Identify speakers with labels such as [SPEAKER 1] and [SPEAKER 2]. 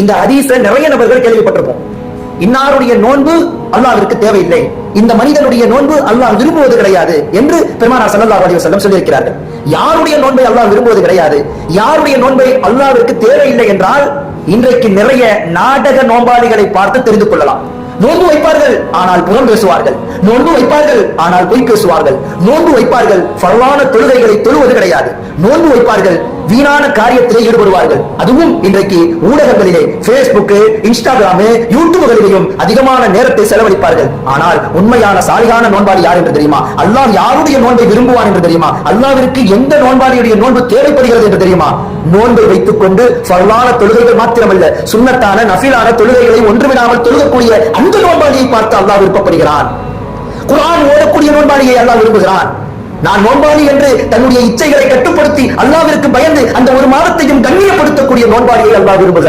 [SPEAKER 1] இந்த ஹதீஸ நிறைய நபர்கள் கேள்விப்பட்டிருப்போம். இன்னாருடைய நோன்பு அல்லாவிற்கு தேவையில்லை. இந்த மனிதனுடைய நோன்பு அல்லாஹ் விரும்புவது கிடையாது என்று பெருமானார் ஸல்லல்லாஹு அலைஹி வஸல்லம் சொல்லியிருக்கிறார்கள். யாருடைய நோன்பை அல்லாஹ் விரும்புவது கிடையாது? யாருடைய நோன்பை அல்லாஹ்விற்கு தேவையில்லை என்றால் இன்றைக்கு நிறைய நாடக நோன்பாளிகளை பார்த்து தெரிந்து கொள்ளலாம். நோன்பு வைப்பார்கள் ஆனால் புறம் பேசுவார்கள். நோன்பு வைப்பார்கள் ஆனால் பொய் பேசுவார்கள். நோன்பு வைப்பார்கள் பரவான தொழுகைகளை தொழுவது கிடையாது. நோன்பு வைப்பார்கள் வீணான காரியத்திலே ஈடுபடுவார்கள். அதுவும் இன்றைக்கு ஊடகங்களிலே பேஸ்புக் இன்ஸ்டாகிராமு யூடியூப்களிலேயும் அதிகமான நேரத்தை செலவழிப்பார்கள். ஆனால் உண்மையான சாலிகான நோன்பாளி யார் என்று தெரியுமா? அல்லாஹ் யாருடைய நோன்பை விரும்புவான் என்று தெரியுமா? அல்லாவிற்கு எந்த நோன்பாளியுடைய நோன்பு தேவைப்படுகிறது என்று தெரியுமா? நோன்பை வைத்துக் கொண்டு பரவான தொழுகைகள் மாத்திரமல்ல சுண்ணத்தான நஃபிலான தொழுகைகளை ஒன்றுவிடாமல் தொழுகக்கூடிய அந்த நோன்பாளியை பார்த்து அல்லாஹ் விருப்பப்படுகிறான். குரான் ஓடக்கூடிய நோன்பாளியை அல்லாஹ் விரும்புகிறான். நான் நோன்பாளி என்று தன்னுடைய இச்சைகளை அல்லாவிற்கு பயந்து அந்த ஒரு மாதத்தையும் கண்ணியப்படுத்தக்கூடிய நோன்பாளியை அல்லா விரும்புகிறார்